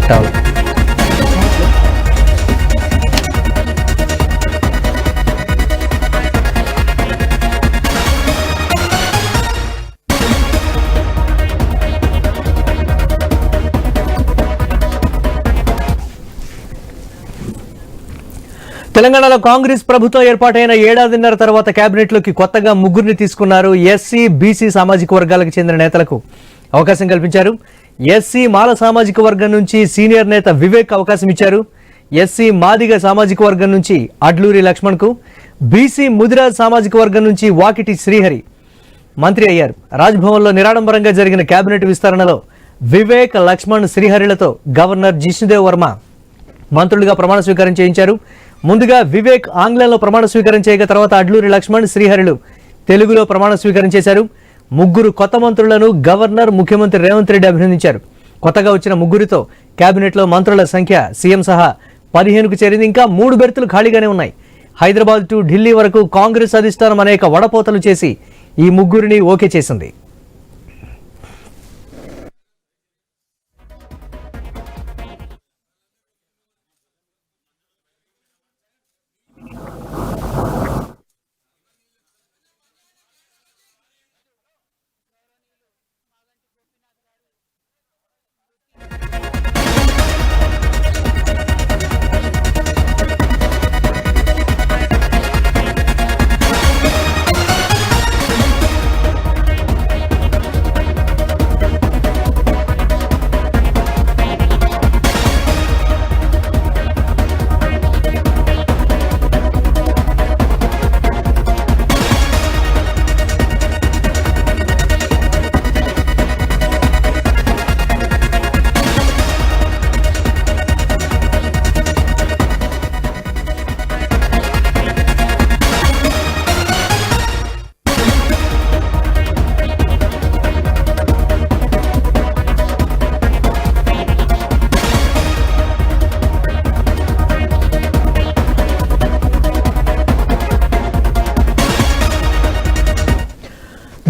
Connect అవ్వాలి తెలంగాణలో కాంగ్రెస్ ప్రభుత్వం ఏర్పాటైన ఏడాదిన్నర తర్వాత కేబినెట్లోకి కొత్తగా ముగ్గురిని తీసుకున్నారు ఎస్సీ బీసీ సామాజిక వర్గాలకు చెందిన నేతలకు అవకాశం కల్పించారు. ఎస్సీ మాల సామాజిక వర్గం నుంచి సీనియర్ నేత వివేక్ అవకాశం ఇచ్చారు. ఎస్సీ మాదిగ సామాజిక వర్గం నుంచి అడ్లూరి లక్ష్మణ్కు బీసీ ముదిరాజ్ సామాజిక వర్గం నుంచి వాకిటి శ్రీహరి మంత్రి అయ్యారు. రాజ్భవన్లో నిరాడంబరంగా జరిగిన కేబినెట్ విస్తరణలో వివేక్ లక్ష్మణ్ శ్రీహరిలతో గవర్నర్ జిష్ణుదేవ్ వర్మ మంత్రులుగా ప్రమాణ స్వీకారం చేయించారు. ముందుగా వివేక్ ఆంగ్లంలో ప్రమాణ స్వీకారం చేయగా తర్వాత అడ్లూరి లక్ష్మణ్ శ్రీహరిలు తెలుగులో ప్రమాణ స్వీకారం చేశారు. ముగ్గురు కొత్త మంత్రులను గవర్నర్ ముఖ్యమంత్రి రేవంత్ రెడ్డి అభినందించారు. కొత్తగా వచ్చిన ముగ్గురితో కేబినెట్లో మంత్రుల సంఖ్య సీఎం సహా పదిహేనుకు చేరింది. ఇంకా మూడు బెర్తులు ఖాళీగానే ఉన్నాయి. హైదరాబాద్ టు ఢిల్లీ వరకు కాంగ్రెస్ అధిష్టానం అనేక వడపోతలు చేసి ఈ ముగ్గురిని ఓకే చేసింది.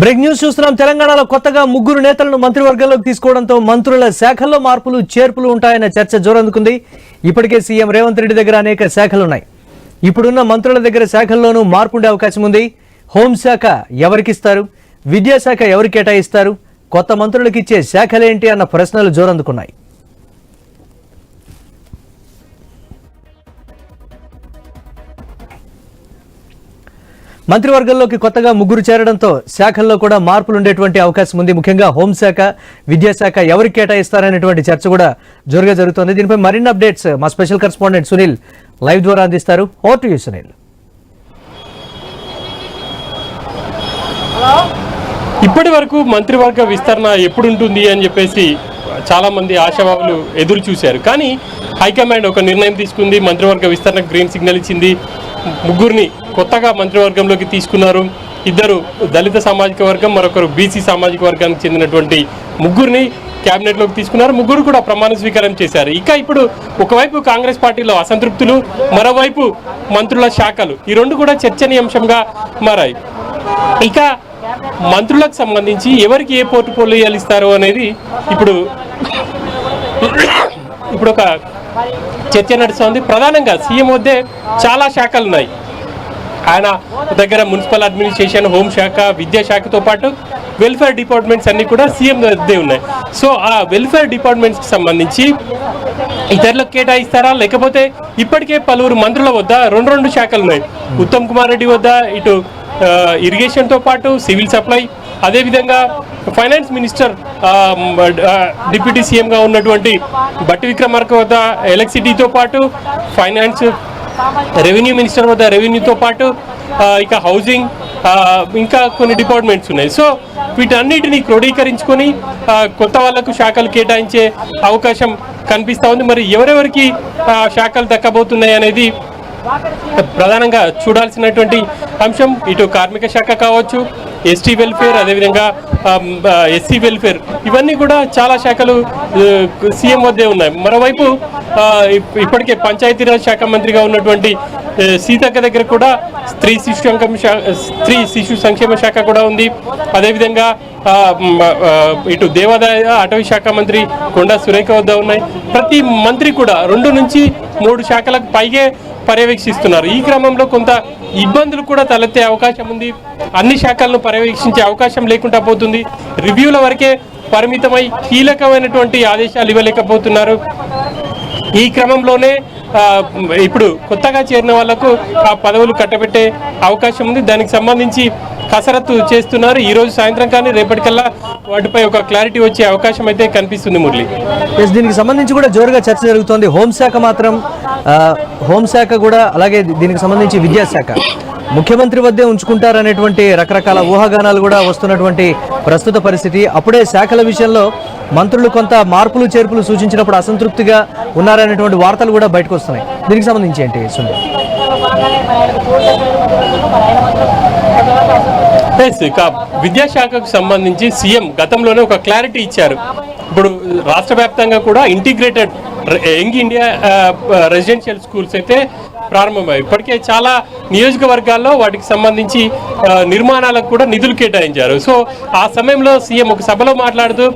బ్రేక్ న్యూస్ చూస్తున్నాం. తెలంగాణలో కొత్తగా ముగ్గురు నేతలను మంత్రివర్గంలోకి తీసుకోవడంతో మంత్రుల శాఖల్లో మార్పులు చేర్పులు ఉంటాయన్న చర్చ జోరందుకుంది. ఇప్పటికే సీఎం రేవంత్ రెడ్డి దగ్గర అనేక శాఖలు ఉన్నాయి ఇప్పుడున్న మంత్రుల దగ్గర శాఖల్లోనూ మార్పు ఉండే అవకాశం ఉంది. హోంశాఖ ఎవరికిస్తారు? విద్యాశాఖ ఎవరు కేటాయిస్తారు? కొత్త మంత్రులకు ఇచ్చే శాఖలేంటి అన్న ప్రశ్నలు జోరందుకున్నాయి. మంత్రివర్గంలోకి కొత్తగా ముగ్గురు చేరడంతో శాఖల్లో కూడా మార్పులు ఉండేటువంటి అవకాశం ఉంది. ముఖ్యంగా హోంశాఖ విద్యాశాఖ ఎవరికి కేటాయిస్తారనేటువంటి చర్చ కూడా జోరుగా జరుగుతోంది. దీనిపై మరిన్ని అప్డేట్స్ మా స్పెషల్ కరెస్పాండెంట్ సునీల్ లైవ్ ద్వారా అందిస్తారు. Over to you Sunil. ఇప్పటి వరకు మంత్రివర్గ విస్తరణ ఎప్పుడుంటుంది అని చెప్పేసి చాలా మంది ఆశావాహులు ఎదురు చూశారు. కానీ హైకమాండ్ ఒక నిర్ణయం తీసుకుంది. మంత్రివర్గ విస్తరణకు గ్రీన్ సిగ్నల్ ఇచ్చింది. ముగ్గురిని కొత్తగా మంత్రివర్గంలోకి తీసుకున్నారు. ఇద్దరు దళిత సామాజిక వర్గం మరొకరు బీసీ సామాజిక వర్గానికి చెందినటువంటి ముగ్గురిని క్యాబినెట్లోకి తీసుకున్నారు. ముగ్గురు కూడా ప్రమాణ స్వీకారం చేశారు. ఇక ఇప్పుడు ఒకవైపు కాంగ్రెస్ పార్టీలో అసంతృప్తులు మరోవైపు మంత్రుల శాఖలు. ఈ రెండు కూడా చర్చనీయాంశంగా మారాయి. ఇక మంత్రులకు సంబంధించి ఎవరికి ఏ పోర్ట్ఫోలియోలు ఇస్తారు అనేది ఇప్పుడు ఇప్పుడు ఒక చర్చ నడుస్తుంది. ప్రధానంగా సీఎం వద్దే చాలా శాఖలు ఉన్నాయి ఆయన దగ్గర మున్సిపల్ అడ్మినిస్ట్రేషన్ హోంశాఖ విద్యాశాఖతో పాటు వెల్ఫేర్ డిపార్ట్మెంట్స్ అన్నీ కూడా సీఎం వద్దే ఉన్నాయి. సో ఆ వెల్ఫేర్ డిపార్ట్మెంట్స్కి సంబంధించి ఇతరులకు కేటాయిస్తారా? లేకపోతే ఇప్పటికే పలువురు మంత్రుల వద్ద రెండు రెండు శాఖలు ఉన్నాయి. ఉత్తమ్ కుమార్ రెడ్డి వద్ద ఇటు ఇరిగేషన్తో పాటు సివిల్ సప్లై అదేవిధంగా ఫైనాన్స్ మినిస్టర్ డిప్యూటీ సీఎంగా ఉన్నటువంటి బట్టి విక్రమార్క వద్ద ఎలక్ట్రిసిటీతో పాటు ఫైనాన్స్ రెవెన్యూ మినిస్టర్ వద్ద రెవెన్యూతో పాటు ఇక హౌసింగ్ ఇంకా కొన్ని డిపార్ట్మెంట్స్ ఉన్నాయి. సో వీటన్నిటిని క్రోడీకరించుకొని కొత్త వాళ్ళకు శాఖలు కేటాయించే అవకాశం కనిపిస్తూ ఉంది. మరి ఎవరెవరికి శాఖలు దక్కబోతున్నాయి అనేది ప్రధానంగా చూడాల్సినటువంటి అంశం. ఇటు కార్మిక శాఖ కావచ్చు ఎస్టీ వెల్ఫేర్ అదేవిధంగా Um, uh, ఎస్సీ వెల్ఫేర్ ఇవన్నీ కూడా చాలా శాఖలు uh, సీఎం వద్దే ఉన్నాయి. మరోవైపు uh, ఇప్పటికే పంచాయతీరాజ్ శాఖ మంత్రిగా ఉన్నటువంటి సీతక్క దగ్గర కూడా స్త్రీ శిశు సంక్షేమ స్త్రీ శిశు సంక్షేమ శాఖ కూడా ఉంది. అదేవిధంగా ఇటు దేవాదాయ అటవీ శాఖ మంత్రి కొండా సురేఖ వద్ద ఉన్నాయి. ప్రతి మంత్రి కూడా రెండు నుంచి మూడు శాఖలకు పైగే పర్యవేక్షిస్తున్నారు. ఈ క్రమంలో కొంత ఇబ్బందులు కూడా తలెత్తే అవకాశం ఉంది. అన్ని శాఖలను పర్యవేక్షించే అవకాశం లేకుండా పోతుంది. రివ్యూల వరకే పరిమితమై కీలకమైనటువంటి ఆదేశాలు ఇవ్వలేకపోతున్నారు. ఈ క్రమంలోనే ఇప్పుడు కొత్తగా చేరిన వాళ్ళకు ఆ పదవులు కట్టబెట్టే అవకాశం ఉంది. దానికి సంబంధించి కసరత్తు చేస్తున్నారు. ఈ రోజు సాయంత్రం కానీ రేపటికల్లా వాటిపై ఒక క్లారిటీ వచ్చే అవకాశం అయితే కనిపిస్తుంది మురళి. ఎస్ దీనికి సంబంధించి కూడా జోరుగా చర్చ జరుగుతోంది. హోంశాఖ మాత్రం హోంశాఖ కూడా అలాగే దీనికి సంబంధించి విద్యాశాఖ ముఖ్యమంత్రి వద్దే ఉంచుకుంటారనేటువంటి రకరకాల ఊహాగానాలు కూడా వస్తున్నటువంటి ప్రస్తుత పరిస్థితి. అప్పుడే శాఖల విషయంలో మంత్రులు కొంత మార్పులు చేర్పులు సూచించినప్పుడు అసంతృప్తిగా ఉన్నారనేటువంటి వార్తలు కూడా బయటకు వస్తున్నాయి. దీనికి సంబంధించి ఏంటి సుందర్ ఎస్ ఇక విద్యాశాఖకు సంబంధించి సీఎం గతంలోనే ఒక క్లారిటీ ఇచ్చారు ఇప్పుడు రాష్ట్ర వ్యాప్తంగా కూడా integrated young India residential schools అయితే ప్రారంభమయ్యాయి ఇప్పటికే చాలా నియోజకవర్గాల్లో వాటికి సంబంధించి నిర్మాణాలకు కూడా నిధులు కేటాయించారు. సో ఆ సమయంలో సీఎం ఒక సభలో మాట్లాడుతూ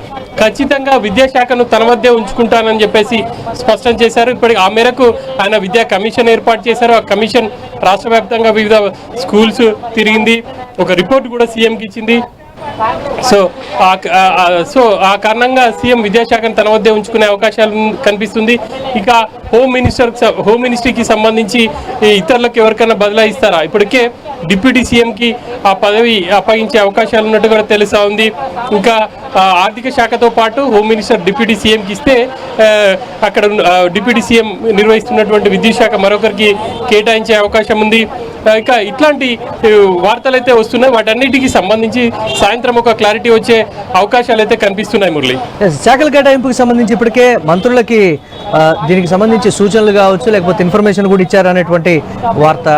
ఖచ్చితంగా విద్యాశాఖను తన వద్దే ఉంచుకుంటానని చెప్పేసి స్పష్టం చేశారు. ఇప్పటికి ఆ మేరకు ఆయన విద్యా కమిషన్ ఏర్పాటు చేశారు. ఆ కమిషన్ రాష్ట్ర వ్యాప్తంగా వివిధ స్కూల్స్ తిరిగింది. ఒక రిపోర్ట్ కూడా సీఎంకి ఇచ్చింది. సో సో ఆ కారణంగా సీఎం విద్యాశాఖను తన వద్దే ఉంచుకునే అవకాశాలు కనిపిస్తుంది. ఇక హోమ్ మినిస్టర్ హోమ్ మినిస్ట్రీకి సంబంధించి ఇతరులకు ఎవరికైనా బదలాయిస్తారా ఇప్పటికే డిప్యూటీ సీఎంకి ఆ పదవి అప్పగించే అవకాశాలు ఉన్నట్టు కూడా తెలుసా ఉంది. ఇంకా ఆర్థిక శాఖతో పాటు హోమ్ మినిస్టర్ డిప్యూటీ సీఎంకి ఇస్తే అక్కడ డిప్యూటీ సీఎం నిర్వహిస్తున్నటువంటి విద్యుత్ శాఖ మరొకరికి కేటాయించే అవకాశం ఉంది. ఇంకా ఇక ఇట్లాంటి వార్తలు అయితే వస్తున్నాయి. వాటన్నిటికీ సంబంధించి సాయంత్రం ఒక క్లారిటీ వచ్చే అవకాశాలు అయితే కనిపిస్తున్నాయి మురళి. శాఖల కేటాయింపుకి సంబంధించి ఇప్పటికే మంత్రులకి దీనికి సంబంధించి సూచనలు కావచ్చు లేకపోతే ఇన్ఫర్మేషన్ కూడా ఇచ్చారనేటువంటి వార్త.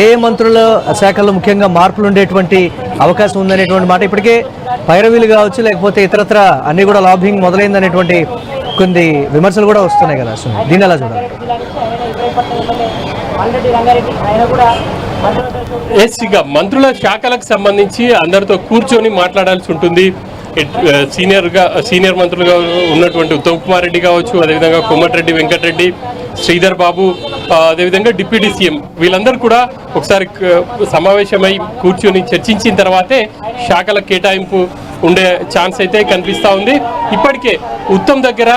ఏ ఏ మంత్రుల శాఖల్లో ముఖ్యంగా మార్పులు ఉండేటువంటి అవకాశం ఉందనేటువంటి మాట ఇప్పటికే పైరవీలు కావచ్చు లేకపోతే ఇతరత్ర అన్ని కూడా లాబింగ్ మొదలైందనేటువంటి కొన్ని విమర్శలు కూడా వస్తున్నాయి కదా సునీల్. దీన్ని ఎలా చూడాలి? ఎస్ ఇక మంత్రుల శాఖలకు సంబంధించి అందరితో కూర్చొని మాట్లాడాల్సి ఉంటుంది. సీనియర్గా సీనియర్ మంత్రులుగా ఉన్నటువంటి ఉత్తమ్ కుమార్ రెడ్డి కావచ్చు అదేవిధంగా కోమటిరెడ్డి వెంకటరెడ్డి శ్రీధర్ బాబు అదేవిధంగా డిప్యూటీ సీఎం. వీళ్ళందరూ కూడా ఒకసారి సమావేశమై కూర్చొని చర్చించిన తర్వాతే శాఖల కేటాయింపు ఉండే ఛాన్స్ అయితే కనిపిస్తూ ఉంది. ఇప్పటికే ఉత్తమ్ దగ్గర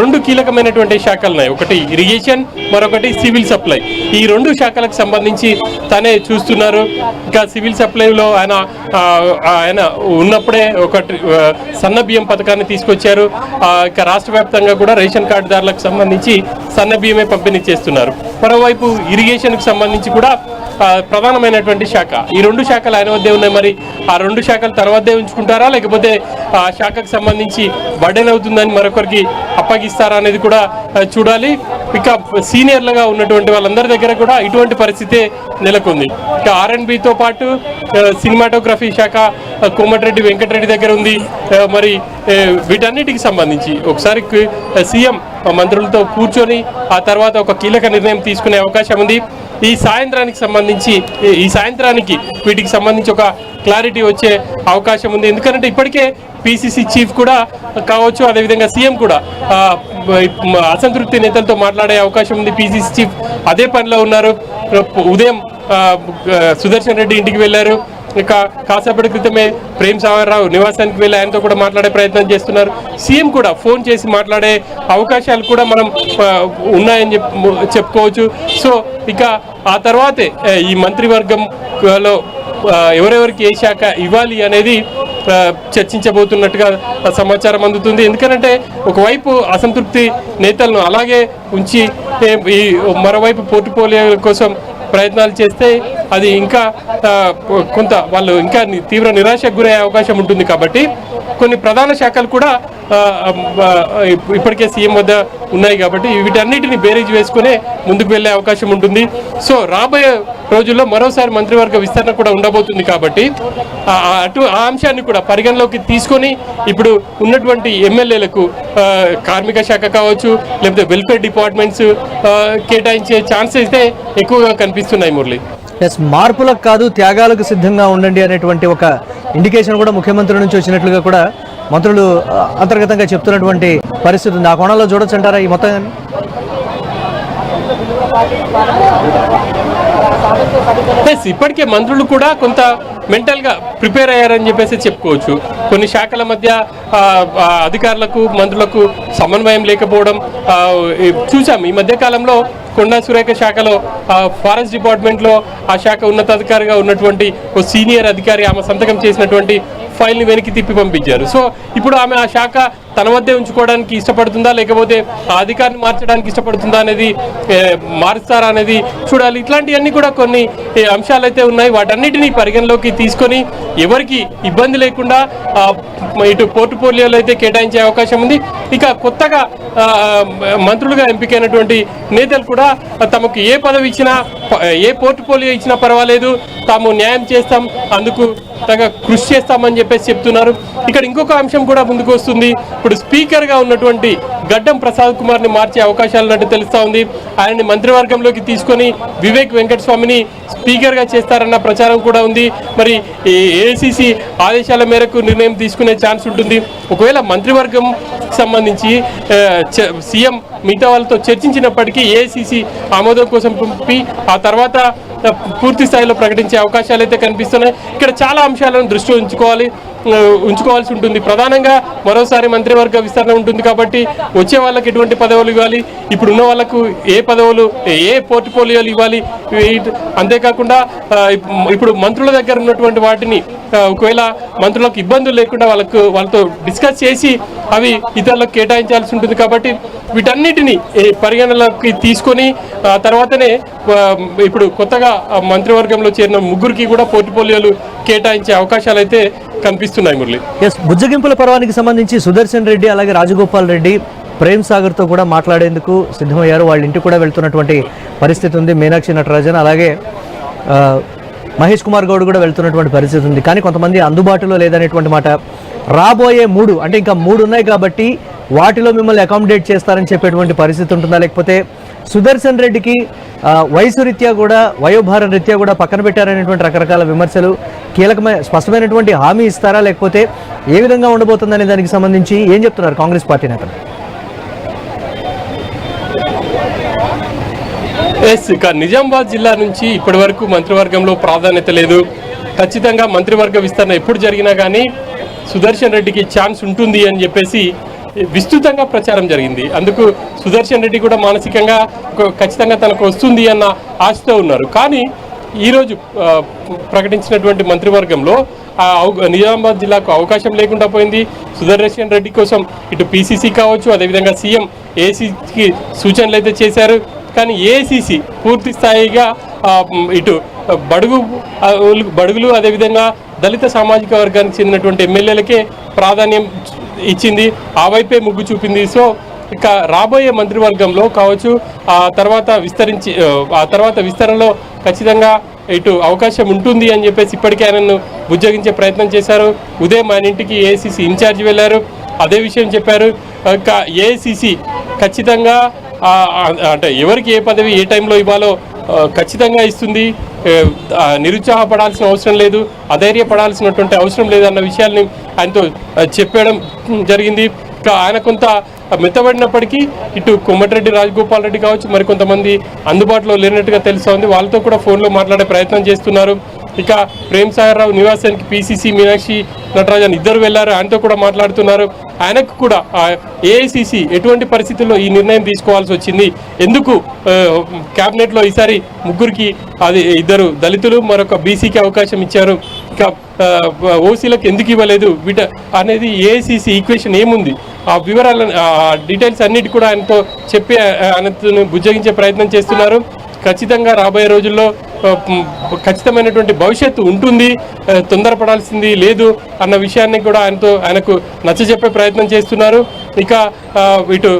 రెండు కీలకమైనటువంటి శాఖలు ఉన్నాయి. ఒకటి ఇరిగేషన్ మరొకటి సివిల్ సప్లై. ఈ రెండు శాఖలకు సంబంధించి తనే చూస్తున్నారు. ఇంకా సివిల్ సప్లైలో ఆయన ఆయన ఉన్నప్పుడే ఒకటి సన్న బియ్యం పథకాన్ని తీసుకొచ్చారు. ఇక రాష్ట్ర వ్యాప్తంగా కూడా రేషన్ కార్డుదారులకు సంబంధించి సన్న బియ్యమే పంపిణీ చేస్తున్నారు. మరోవైపు ఇరిగేషన్కి సంబంధించి కూడా ప్రధానమైనటువంటి శాఖ. ఈ రెండు శాఖలు ఆయన వద్దే ఉన్నాయి మరి. ఆ రెండు శాఖలు తర్వాతే ఉంచుకుంటారా? లేకపోతే ఆ శాఖకు సంబంధించి బర్డెన్ అవుతుందని మరొకరికి అప్పగిస్తారా అనేది కూడా చూడాలి. ఇక సీనియర్లుగా ఉన్నటువంటి వాళ్ళందరి దగ్గర కూడా ఇటువంటి పరిస్థితే నెలకొంది. ఇక ఆర్ఎన్బితో పాటు సినిమాటోగ్రఫీ శాఖ కోమటిరెడ్డి వెంకటరెడ్డి దగ్గర ఉంది. మరి వీటన్నిటికి సంబంధించి ఒకసారి సీఎం మంత్రులతో కూర్చొని ఆ తర్వాత ఒక కీలక నిర్ణయం తీసుకునే అవకాశం ఉంది. ఈ సాయంత్రానికి సంబంధించి ఈ- సాయంత్రానికి వీటికి సంబంధించి ఒక క్లారిటీ వచ్చే అవకాశం ఉంది. ఎందుకంటే ఇప్పటికే పిసిసి చీఫ్ కూడా కావచ్చు అదేవిధంగా సీఎం కూడా అసంతృప్తి నేతలతో మాట్లాడే అవకాశం ఉంది. పిసిసి చీఫ్ అదే పనిలో ఉన్నారు. ఉదయం సుదర్శన్ రెడ్డి ఇంటికి వెళ్ళారు. ఇక కాసేపటి క్రితమే ప్రేమ్ సాగర్రావు నివాసానికి వెళ్ళి ఆయనతో కూడా మాట్లాడే ప్రయత్నం చేస్తున్నారు. సీఎం కూడా ఫోన్ చేసి మాట్లాడే అవకాశాలు కూడా మనం ఉన్నాయని చెప్ చెప్పుకోవచ్చు. సో ఇక ఆ తర్వాతే ఈ మంత్రివర్గంలో ఎవరెవరికి ఏ శాఖ ఇవ్వాలి అనేది చర్చించబోతున్నట్టుగా సమాచారం అందుతుంది. ఎందుకంటే ఒకవైపు అసంతృప్తి నేతలను అలాగే ఉంచి ఈ మరోవైపు పోర్టుపోలియో కోసం ప్రయత్నాలు చేస్తే అది ఇంకా కొంత వాళ్ళు ఇంకా తీవ్ర నిరాశకు గురయ్యే అవకాశం ఉంటుంది కాబట్టి కొన్ని ప్రధాన శాఖలు కూడా ఇప్పటికే సీఎం వద్ద ఉన్నాయి కాబట్టి వీటన్నిటిని బేరీజ్ వేసుకునే ముందుకు వెళ్ళే అవకాశం ఉంటుంది. సో రాబోయే రోజుల్లో మరోసారి మంత్రివర్గ విస్తరణ కూడా ఉండబోతుంది కాబట్టి అటు ఆ అంశాన్ని కూడా పరిగణలోకి తీసుకొని ఇప్పుడు ఉన్నటువంటి ఎమ్మెల్యేలకు కార్మిక శాఖ కావచ్చు లేకపోతే వెల్ఫేర్ డిపార్ట్మెంట్స్ కేటాయించే ఛాన్సెస్ అయితే ఎక్కువగా కనిపిస్తున్నాయి మురళి. ఎస్ మార్పులకు కాదు త్యాగాలకు సిద్ధంగా ఉండండి అనేటువంటి ఒక ఇండికేషన్ కూడా ముఖ్యమంత్రి నుంచి వచ్చినట్లుగా కూడా మంత్రులు అంతర్గతంగా చెప్తున్నటువంటి పరిస్థితి ఉంది. ఆ కోణంలో చూడొచ్చు అంటారా ఈ మొత్తం ప్లస్ ఇప్పటికే మంత్రులు కూడా కొంత మెంటల్గా ప్రిపేర్ అయ్యారని చెప్పేసి చెప్పుకోవచ్చు. కొన్ని శాఖల మధ్య అధికారులకు మంత్రులకు సమన్వయం లేకపోవడం చూసాం. ఈ మధ్యకాలంలో కొండా సురేఖ శాఖలో ఫారెస్ట్ డిపార్ట్మెంట్లో ఆ శాఖ ఉన్నతాధికారిగా ఉన్నటువంటి ఓ సీనియర్ అధికారి ఆమె సంతకం చేసినటువంటి ఫైల్ని వెనక్కి తిప్పి పంపించారు. సో ఇప్పుడు ఆమె ఆ శాఖ తన వద్దే ఉంచుకోవడానికి ఇష్టపడుతుందా? లేకపోతే అధికారిని మార్చడానికి ఇష్టపడుతుందా అనేది మారుస్తారా అనేది చూడాలి. ఇట్లాంటివన్నీ కూడా కొన్ని అంశాలు అయితే ఉన్నాయి. వాటన్నిటిని పరిగణలోకి తీసుకొని ఎవరికి ఇబ్బంది లేకుండా ఇటు పోర్టుపోలియోలో అయితే కేటాయించే అవకాశం ఉంది. ఇక కొత్తగా మంత్రులుగా ఎంపికైనటువంటి నేతలు కూడా తమకు ఏ పదవి ఇచ్చినా ఏ పోర్టుపోలియో ఇచ్చినా పర్వాలేదు. తాము న్యాయం చేస్తాం అందుకు తగ్గ కృషి చేస్తామని చెప్పేసి చెప్తున్నారు. ఇక్కడ ఇంకొక అంశం కూడా ముందుకు వస్తుంది. ఇప్పుడు స్పీకర్గా ఉన్నటువంటి గడ్డం ప్రసాద్ కుమార్ని మార్చే అవకాశాలు ఉన్నట్టు తెలుస్తా ఉంది. ఆయన్ని మంత్రివర్గంలోకి తీసుకొని వివేక్ వెంకటస్వామిని స్పీకర్గా చేస్తారన్న ప్రచారం కూడా ఉంది. మరి ఏసీసీ ఆదేశాల మేరకు నిర్ణయం తీసుకునే ఛాన్స్ ఉంటుంది. ఒకవేళ మంత్రివర్గం సంబంధించి సీఎం మిగతా వాళ్ళతో చర్చించినప్పటికీ ఏసీసీ ఆమోదం కోసం పంపి ఆ తర్వాత పూర్తి స్థాయిలో ప్రకటించే అవకాశాలు అయితే కనిపిస్తున్నాయి. ఇక్కడ చాలా అంశాలను దృష్టి ఉంచుకోవాలి ఉంచుకోవాల్సి ఉంటుంది. ప్రధానంగా మరోసారి మంత్రివర్గ విస్తరణ ఉంటుంది కాబట్టి వచ్చే వాళ్ళకి ఎటువంటి పదవులు ఇవ్వాలి ఇప్పుడు ఉన్న వాళ్ళకు ఏ పదవులు ఏ పోర్ట్ఫోలియోలు ఇవ్వాలి అంతేకాకుండా ఇప్పుడు మంత్రుల దగ్గర ఉన్నటువంటి వాటిని ఒకవేళ మంత్రులకు ఇబ్బందులు లేకుండా వాళ్ళకు వాళ్ళతో డిస్కస్ చేసి అవి ఇతరులకు కేటాయించాల్సి ఉంటుంది కాబట్టి వీటన్నిటిని పరిగణనలోకి పరిగణలోకి తీసుకొని తర్వాతనే ఇప్పుడు కొత్తగా మంత్రివర్గంలో చేరిన ముగ్గురికి కూడా పోర్ట్ఫోలియోలు కేటాయించే అవకాశాలు అయితే కనిపిస్తున్నాయి మురళి. ఎస్ బుజ్జగింపుల పర్వానికి సంబంధించి సుదర్శన్ రెడ్డి అలాగే రాజగోపాల్ రెడ్డి ప్రేమ్ సాగర్తో కూడా మాట్లాడేందుకు సిద్ధమయ్యారు. వాళ్ళ ఇంటికి కూడా వెళ్తున్నటువంటి పరిస్థితి ఉంది. మీనాక్షి నటరాజన్ అలాగే మహేష్ కుమార్ గౌడ్ కూడా వెళ్తున్నటువంటి పరిస్థితి ఉంది. కానీ కొంతమంది అందుబాటులో లేదనేటువంటి మాట. రాబోయే మూడు అంటే ఇంకా మూడు ఉన్నాయి కాబట్టి వాటిలో మిమ్మల్ని అకామిడేట్ చేస్తారని చెప్పేటువంటి పరిస్థితి ఉంటుందా? లేకపోతే సుదర్శన్ రెడ్డికి వయసు రీత్యా కూడా వయోభారం రీత్యా కూడా పక్కన పెట్టారనేటువంటి రకరకాల విమర్శలు కీలకమైన స్పష్టమైనటువంటి హామీ ఇస్తారా? లేకపోతే ఏ విధంగా ఉండబోతుందనే దానికి సంబంధించి ఏం చెప్తున్నారు కాంగ్రెస్ పార్టీ నేతలు? ఎస్ ఇక నిజామాబాద్ జిల్లా నుంచి ఇప్పటి వరకు మంత్రివర్గంలో ప్రాధాన్యత లేదు. ఖచ్చితంగా మంత్రివర్గ విస్తరణ ఎప్పుడు జరిగినా కానీ సుదర్శన్ రెడ్డికి ఛాన్స్ ఉంటుంది అని చెప్పేసి విస్తృతంగా ప్రచారం జరిగింది. అందుకు సుదర్శన్ రెడ్డి కూడా మానసికంగా ఖచ్చితంగా తనకు వస్తుంది అన్న ఆశతో ఉన్నారు. కానీ ఈరోజు ప్రకటించినటువంటి మంత్రివర్గంలో ఆ నిజామాబాద్ జిల్లాకు అవకాశం లేకుండా పోయింది. సుదర్శన్ రెడ్డి కోసం ఇటు పీసీసీ కావచ్చు అదేవిధంగా సీఎం ఏసీకి సూచనలు అయితే చేశారు. కానీ ఏసీసీ పూర్తి స్థాయిగా ఇటు బడుగు బడుగులు అదేవిధంగా దళిత సామాజిక వర్గానికి చెందినటువంటి ఎమ్మెల్యేలకే ప్రాధాన్యం ఇచ్చింది. ఆ వైపే మొగ్గు చూపింది. సో ఇక రాబోయే మంత్రివర్గంలో కావచ్చు ఆ తర్వాత విస్తరించి ఆ, తర్వాత విస్తరణలో ఖచ్చితంగా ఇటు అవకాశం ఉంటుంది అని చెప్పేసి ఇప్పటికే ఆయనను బుజ్జగించే ప్రయత్నం చేశారు. ఉదయం ఆయన ఇంటికి ఏసీసీ ఇన్ఛార్జ్ వెళ్ళారు. అదే విషయం చెప్పారు. ఇంకా ఏసీసీ ఖచ్చితంగా అంటే ఎవరికి ఏ పదవి ఏ టైంలో ఇవ్వాలో ఖచ్చితంగా ఇస్తుంది. నిరుత్సాహపడాల్సిన అవసరం లేదు అధైర్యపడాల్సినటువంటి అవసరం లేదు అన్న విషయాల్ని ఆయనతో చెప్పడం జరిగింది. ఆయన కొంత మెత్తబడినప్పటికీ ఇటు కొమ్మటిరెడ్డి రాజగోపాల్ రెడ్డి కావచ్చు మరి కొంతమంది అందుబాటులో లేనట్టుగా తెలుస్తోంది. వాళ్ళతో కూడా ఫోన్లో మాట్లాడే ప్రయత్నం చేస్తున్నారు. ఇక ప్రేమ్ సాగర్ రావు నివాసానికి పిసిసి మీనాక్షి నటరాజన్ ఇద్దరు వెళ్ళారు. ఆయనతో కూడా మాట్లాడుతున్నారు. ఆయనకు కూడా ఏఐసిసి ఎటువంటి పరిస్థితుల్లో ఈ నిర్ణయం తీసుకోవాల్సి వచ్చింది? ఎందుకు క్యాబినెట్లో ఈసారి ముగ్గురికి అది ఇద్దరు దళితులు మరొక బీసీకి అవకాశం ఇచ్చారు. ఇక ఓసీలకు ఎందుకు ఇవ్వలేదు? వీట అనేది ఏఐసిసి ఈక్వేషన్ ఏముంది? ఆ వివరాలను ఆ డీటెయిల్స్ అన్నిటి కూడా ఆయనతో చెప్పి ఆయనతో బుజ్జగించే ప్రయత్నం చేస్తున్నారు. ఖచ్చితంగా రాబోయే రోజుల్లో ఖచ్చితమైనటువంటి భవిష్యత్తు ఉంటుంది తొందరపడాల్సింది లేదు అన్న విషయాన్ని కూడా ఆయనతో ఆయనకు నచ్చజెప్పే ప్రయత్నం చేస్తున్నారు. ఇక ఇటు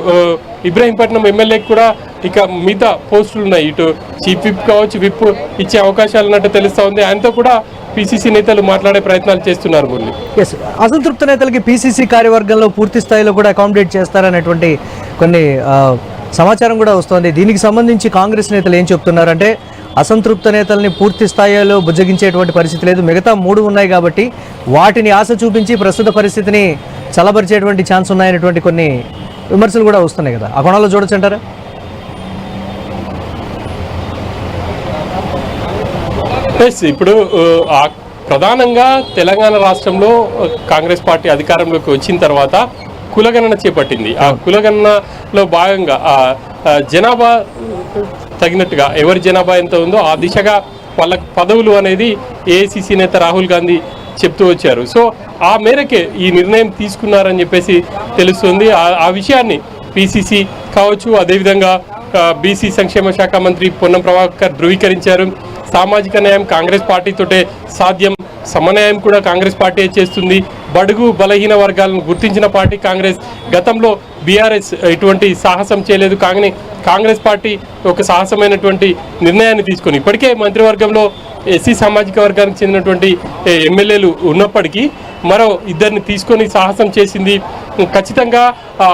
ఇబ్రహీంపట్నం ఎమ్మెల్యేకి కూడా ఇక మిగతా పోస్టులు ఉన్నాయి. ఇటు చీఫ్ విప్ కావచ్చు విప్ ఇచ్చే అవకాశాలు ఉన్నట్టు తెలుస్తా ఉంది. ఆయనతో కూడా పిసిసి నేతలు మాట్లాడే ప్రయత్నాలు చేస్తున్నారు మురళి. ఎస్ అసంతృప్త నేతలకి పిసిసి కార్యవర్గంలో పూర్తి స్థాయిలో కూడా అకామిడేట్ చేస్తారనేటువంటి కొన్ని సమాచారం కూడా వస్తోంది. దీనికి సంబంధించి కాంగ్రెస్ నేతలు ఏం చెప్తున్నారంటే అసంతృప్త నేతల్ని పూర్తి స్థాయిలో బుజ్జగించేటువంటి పరిస్థితి లేదు. మిగతా మూడు ఉన్నాయి కాబట్టి వాటిని ఆశ చూపించి ప్రస్తుత పరిస్థితిని చల్లబరిచేటువంటి ఛాన్స్ ఉన్నాయనేటువంటి కొన్ని విమర్శలు కూడా వస్తున్నాయి కదా. ఆ కోణంలో చూడొచ్చు అంటారా? ఇప్పుడు ప్రధానంగా తెలంగాణ రాష్ట్రంలో కాంగ్రెస్ పార్టీ అధికారంలోకి వచ్చిన తర్వాత కులగణన చేపట్టింది. ఆ కులగణనలో భాగంగా జనాభా తగినట్టుగా ఎవరి జనాభా ఎంత ఉందో ఆ దిశగా వాళ్ళకు పదవులు అనేది ఏఐసిసి నేత రాహుల్ గాంధీ చెప్తూ వచ్చారు. సో ఆ మేరకే ఈ నిర్ణయం తీసుకున్నారని చెప్పేసి తెలుస్తుంది. ఆ- విషయాన్ని పిసిసి కావచ్చు అదేవిధంగా బీసీ సంక్షేమ శాఖ మంత్రి పొన్నం ప్రభాకర్ ధృవీకరించారు. సామాజిక న్యాయం కాంగ్రెస్ పార్టీతోటే సాధ్యం. సమన్వయం కూడా కాంగ్రెస్ పార్టీ చేస్తుంది. బడుగు బలహీన వర్గాలను గుర్తించిన పార్టీ కాంగ్రెస్. గతంలో బీఆర్ఎస్ ఎటువంటి సాహసం చేయలేదు. కానీ కాంగ్రెస్ పార్టీ ఒక సాహసమైనటువంటి నిర్ణయాన్ని తీసుకొని ఇప్పటికే మంత్రివర్గంలో ఎస్సీ సామాజిక వర్గానికి చెందినటువంటి ఎమ్మెల్యేలు ఉన్నప్పటికీ మరో ఇద్దరిని తీసుకొని సాహసం చేసింది ఖచ్చితంగా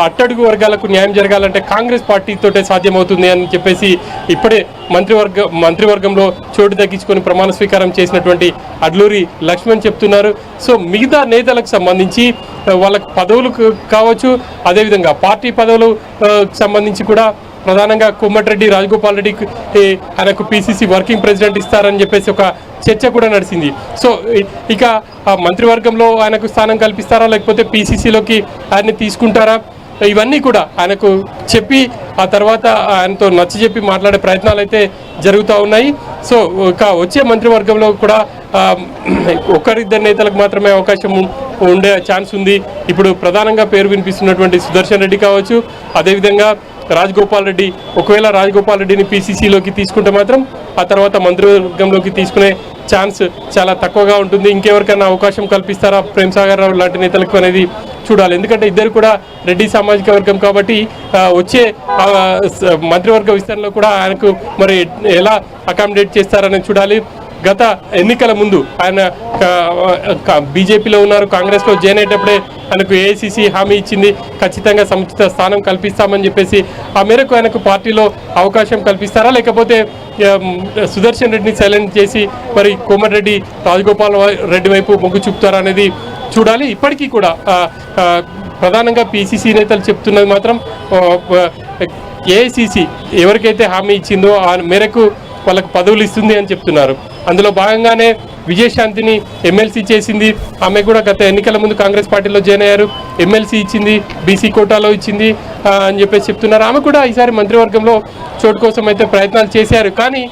అట్టడుగు వర్గాలకు న్యాయం జరగాలంటే కాంగ్రెస్ పార్టీతోటే సాధ్యమవుతుంది అని చెప్పేసి ఇప్పుడే మంత్రివర్గ మంత్రివర్గంలో చోటు తగ్గించుకొని ప్రమాణ స్వీకారం చేసినటువంటి అడ్లూరి లక్ష్మణ్ చెప్తున్నారు. సో మిగతా నేతలకు సంబంధించి వాళ్ళకు పదవులు కావచ్చు అదేవిధంగా పార్టీ పదవులు సంబంధించి కూడా ప్రధానంగా కోమటిరెడ్డి రాజగోపాల్ రెడ్డికి ఆయనకు పిసిసి వర్కింగ్ ప్రెసిడెంట్ ఇస్తారని చెప్పేసి ఒక చర్చ కూడా నడిచింది. సో ఇక ఆ మంత్రివర్గంలో ఆయనకు స్థానం కల్పిస్తారా లేకపోతే పిసిసిలోకి ఆయన్ని తీసుకుంటారా? ఇవన్నీ కూడా ఆయనకు చెప్పి ఆ తర్వాత ఆయనతో నచ్చ చెప్పి మాట్లాడే ప్రయత్నాలు అయితే జరుగుతూ ఉన్నాయి. సో ఇక వచ్చే మంత్రివర్గంలో కూడా ఒక్కరిద్దరు నేతలకు మాత్రమే అవకాశం ఉండే ఛాన్స్ ఉంది. ఇప్పుడు ప్రధానంగా పేరు వినిపిస్తున్నటువంటి సుదర్శన్ రెడ్డి కావచ్చు అదేవిధంగా రాజగోపాల్ రెడ్డి ఒకవేళ రాజగోపాల్ రెడ్డిని పీసీసీలోకి తీసుకుంటే మాత్రం ఆ తర్వాత మంత్రివర్గంలోకి తీసుకునే ఛాన్స్ చాలా తక్కువగా ఉంటుంది. ఇంకెవరికైనా అవకాశం కల్పిస్తారా? ప్రేమ్ సాగర్ రావు లాంటి నేతలకు అనేది చూడాలి. ఎందుకంటే ఇద్దరు కూడా రెడ్డి సామాజిక వర్గం కాబట్టి వచ్చే మంత్రివర్గ విస్తరణలో కూడా ఆయనకు మరి ఎలా అకామిడేట్ చేస్తారని చూడాలి. గత ఎన్నికల ముందు ఆయన బీజేపీలో ఉన్నారు కాంగ్రెస్లో జాయిన్ అయ్యేటప్పుడే ఆయనకు ఏఐసిసి హామీ ఇచ్చింది. ఖచ్చితంగా సముచిత స్థానం కల్పిస్తామని చెప్పేసి ఆ మేరకు ఆయనకు పార్టీలో అవకాశం కల్పిస్తారా? లేకపోతే సుదర్శన్ రెడ్డిని సైలెంట్ చేసి మరి కోమటిరెడ్డి రాజగోపాల్ రెడ్డి వైపు మొగ్గు చూపుతారా అనేది చూడాలి. ఇప్పటికీ కూడా ప్రధానంగా పిసిసి నేతలు చెప్తున్నది మాత్రం ఏఐసిసి ఎవరికైతే హామీ ఇచ్చిందో ఆ మేరకు వాళ్ళకు పదవులు ఇస్తుంది అని చెప్తున్నారు. అందులో భాగంగానే విజయశాంతిని ఎమ్మెల్సీ చేసింది. ఆమె కూడా గత ఎన్నికల ముందు కాంగ్రెస్ పార్టీలో జాయిన్ అయ్యారు. ఎమ్మెల్సీ ఇచ్చింది బీసీ కోటాలో ఇచ్చింది అని చెప్పేసి చెప్తున్నారు. ఆమె కూడా ఈసారి మంత్రివర్గంలో చోటు కోసం అయితే ప్రయత్నాలు చేశారు. కానీ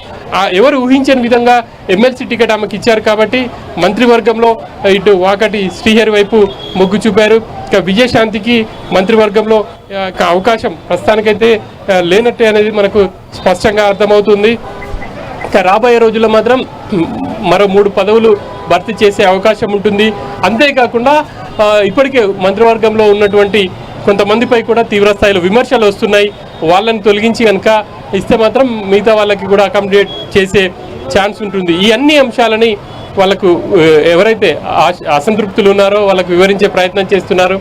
ఎవరు ఊహించని విధంగా ఎమ్మెల్సీ టికెట్ ఆమెకి ఇచ్చారు కాబట్టి మంత్రివర్గంలో ఇటు వాకటి శ్రీహరి వైపు మొగ్గు చూపారు. ఇక విజయశాంతికి మంత్రివర్గంలో ఒక అవకాశం ప్రస్తుతానికైతే లేనట్టే అనేది మనకు స్పష్టంగా అర్థమవుతుంది. రాబోయే రోజుల్లో మాత్రం మరో మూడు పదవులు భర్తీ చేసే అవకాశం ఉంటుంది. అంతేకాకుండా ఇప్పటికే మంత్రివర్గంలో ఉన్నటువంటి కొంతమందిపై కూడా తీవ్రస్థాయిలో విమర్శలు వస్తున్నాయి. వాళ్ళని తొలగించి కనుక ఇస్తే మాత్రం మిగతా వాళ్ళకి కూడా అకామిడేట్ చేసే ఛాన్స్ ఉంటుంది. ఈ అన్ని అంశాలని వాళ్ళకు ఎవరైతే అసంతృప్తులు ఉన్నారో వాళ్ళకు వివరించే ప్రయత్నం చేస్తున్నారు.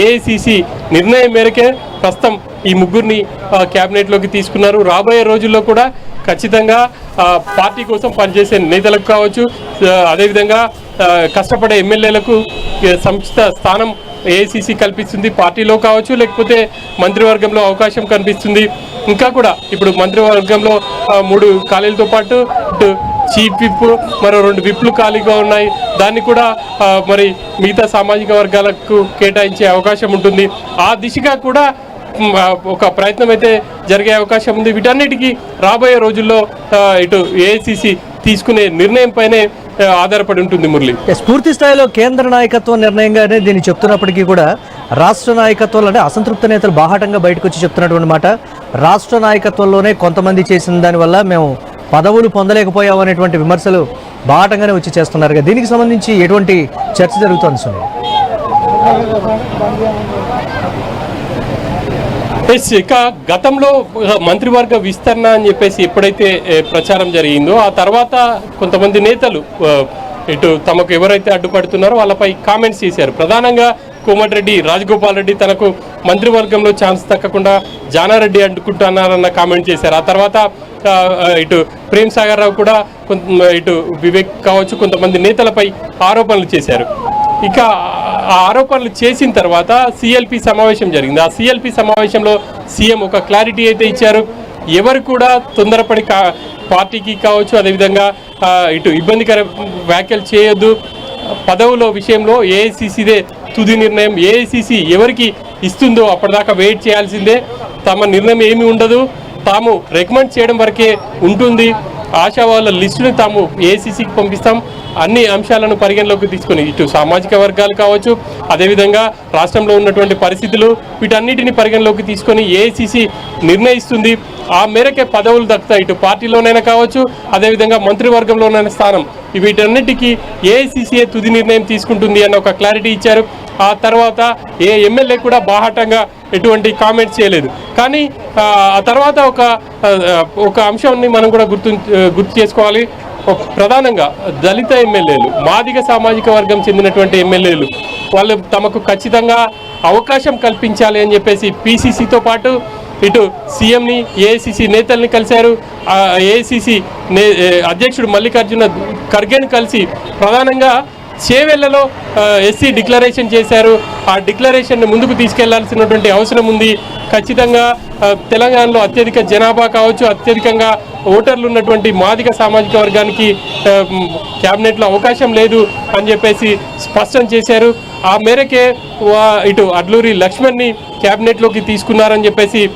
ఏఐసిసి నిర్ణయం మేరకే ప్రస్తుతం ఈ ముగ్గురిని క్యాబినెట్లోకి తీసుకున్నారు. రాబోయే రోజుల్లో కూడా ఖచ్చితంగా పార్టీ కోసం పనిచేసే నేతలకు కావచ్చు అదేవిధంగా కష్టపడే ఎమ్మెల్యేలకు సంస్థ స్థానం ఏఐసిసి కల్పిస్తుంది పార్టీలో కావచ్చు లేకపోతే మంత్రివర్గంలో అవకాశం కనిపిస్తుంది. ఇంకా కూడా ఇప్పుడు మంత్రివర్గంలో మూడు ఖాళీలతో పాటు చీఫ్ విప్ మరో రెండు విప్లు ఖాళీగా ఉన్నాయి. దాన్ని కూడా మరి మిగతా సామాజిక వర్గాలకు కేటాయించే అవకాశం ఉంటుంది. ఆ దిశగా కూడా ఒక ప్రయత్నం అయితే జరిగే అవకాశం ఉంది. వీటన్నిటికీ రాబోయే రోజుల్లో ఇటు ఏఐసిసి తీసుకునే నిర్ణయం పైనే ఆధారపడి ఉంటుంది మురళి. స్ఫూర్తి పూర్తి స్థాయిలో కేంద్ర నాయకత్వం నిర్ణయంగానే దీన్ని చెప్తున్నప్పటికీ కూడా రాష్ట్ర నాయకత్వంలో అంటే అసంతృప్త నేతలు బాహాటంగా బయటకు వచ్చి చెప్తున్నటువంటి మాట రాష్ట్ర నాయకత్వంలోనే కొంతమంది చేసిన దానివల్ల మేము పదవులు పొందలేకపోయాము అనేటువంటి విమర్శలు బాటంగానే వచ్చి చేస్తున్నారు దీనికి సంబంధించి ఎటువంటి చర్చ జరుగుతోంది సునీల్? ఎస్ ఇక గతంలో మంత్రివర్గ విస్తరణ అని చెప్పేసి ఎప్పుడైతే ప్రచారం జరిగిందో ఆ తర్వాత కొంతమంది నేతలు ఇటు తమకు ఎవరైతే అడ్డుపడుతున్నారో వాళ్ళపై కామెంట్స్ చేశారు. ప్రధానంగా కోమటిరెడ్డి రాజగోపాల్ రెడ్డి తనకు మంత్రివర్గంలో ఛాన్స్ తక్కకుండా జానారెడ్డి అడ్డుకుంటున్నారన్న కామెంట్ చేశారు. ఆ తర్వాత ఇటు ప్రేమ్ సాగర్ రావు కూడా కొంత ఇటు వివేక్ కావచ్చు కొంతమంది నేతలపై ఆరోపణలు చేశారు. ఇక ఆ ఆరోపణలు చేసిన తర్వాత సిఎల్పి సమావేశం జరిగింది. ఆ సిఎల్పి సమావేశంలో సీఎం ఒక క్లారిటీ అయితే ఇచ్చారు. ఎవరు కూడా తొందరపడి కా పార్టీకి కావచ్చు అదేవిధంగా ఇటు ఇబ్బందికర వ్యాఖ్యలు చేయొద్దు. పదవుల విషయంలో ఏఐసిసిదే తుది నిర్ణయం. ఏఐసిసి ఎవరికి ఇస్తుందో అప్పటిదాకా వెయిట్ చేయాల్సిందే. తమ నిర్ణయం ఏమి ఉండదు. తాము రికమెండ్ చేయడం వరకే ఉంటుంది. ఆశా వాళ్ళ లిస్టును తాము ఏసీసీకి పంపిస్తాం. అన్ని అంశాలను పరిగణలోకి తీసుకొని ఇటు సామాజిక వర్గాలు కావచ్చు అదేవిధంగా రాష్ట్రంలో ఉన్నటువంటి పరిస్థితులు వీటన్నిటిని పరిగణలోకి తీసుకొని ఏసీసీ నిర్ణయిస్తుంది. ఆ మేరకే పదవులు దక్కుతాయి. ఇటు పార్టీలోనైనా కావచ్చు అదేవిధంగా మంత్రివర్గంలోనైనా స్థానం. వీటన్నిటికీ ఏఐసిసిఏ తుది నిర్ణయం తీసుకుంటుంది అన్న ఒక క్లారిటీ ఇచ్చారు. ఆ తర్వాత ఏ ఎమ్మెల్యే కూడా బాహాటంగా ఎటువంటి కామెంట్స్ చేయలేదు. కానీ ఆ తర్వాత ఒక ఒక అంశాన్ని మనం కూడా గుర్తు గుర్తు చేసుకోవాలి. ఒక- ప్రధానంగా దళిత ఎమ్మెల్యేలు మాదిగ సామాజిక వర్గం చెందినటువంటి ఎమ్మెల్యేలు వాళ్ళు తమకు ఖచ్చితంగా అవకాశం కల్పించాలి అని చెప్పేసి పీసీసీతో పాటు ఇటు సీఎంని ఏఐసిసి నేతల్ని కలిశారు. ఏఐసిసి నే అధ్యక్షుడు మల్లికార్జున ఖర్గేను కలిసి ప్రధానంగా చేవెళ్ళలో ఎస్సీ డిక్లరేషన్ చేశారు. ఆ డిక్లరేషన్ను ముందుకు తీసుకెళ్ళాల్సినటువంటి అవసరం ఉంది. ఖచ్చితంగా తెలంగాణలో అత్యధిక జనాభా కావచ్చు అత్యధికంగా ఓటర్లు ఉన్నటువంటి మాదిక సామాజిక వర్గానికి క్యాబినెట్లో అవకాశం లేదు అని చెప్పేసి స్పష్టం చేశారు. ఆ మేరకే వా- ఇటు అడ్లూరి లక్ష్మణ్ని క్యాబినెట్లోకి తీసుకున్నారని చెప్పేసి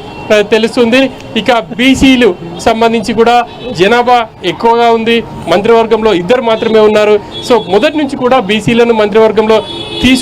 తెలుస్తుంది. ఇక బీసీలు సంబంధించి కూడా జనాభా ఎక్కువగా ఉంది. మంత్రివర్గంలో ఇద్దరు మాత్రమే ఉన్నారు. సో మొదటి నుంచి కూడా బీసీలను మంత్రివర్గంలో తీసుకు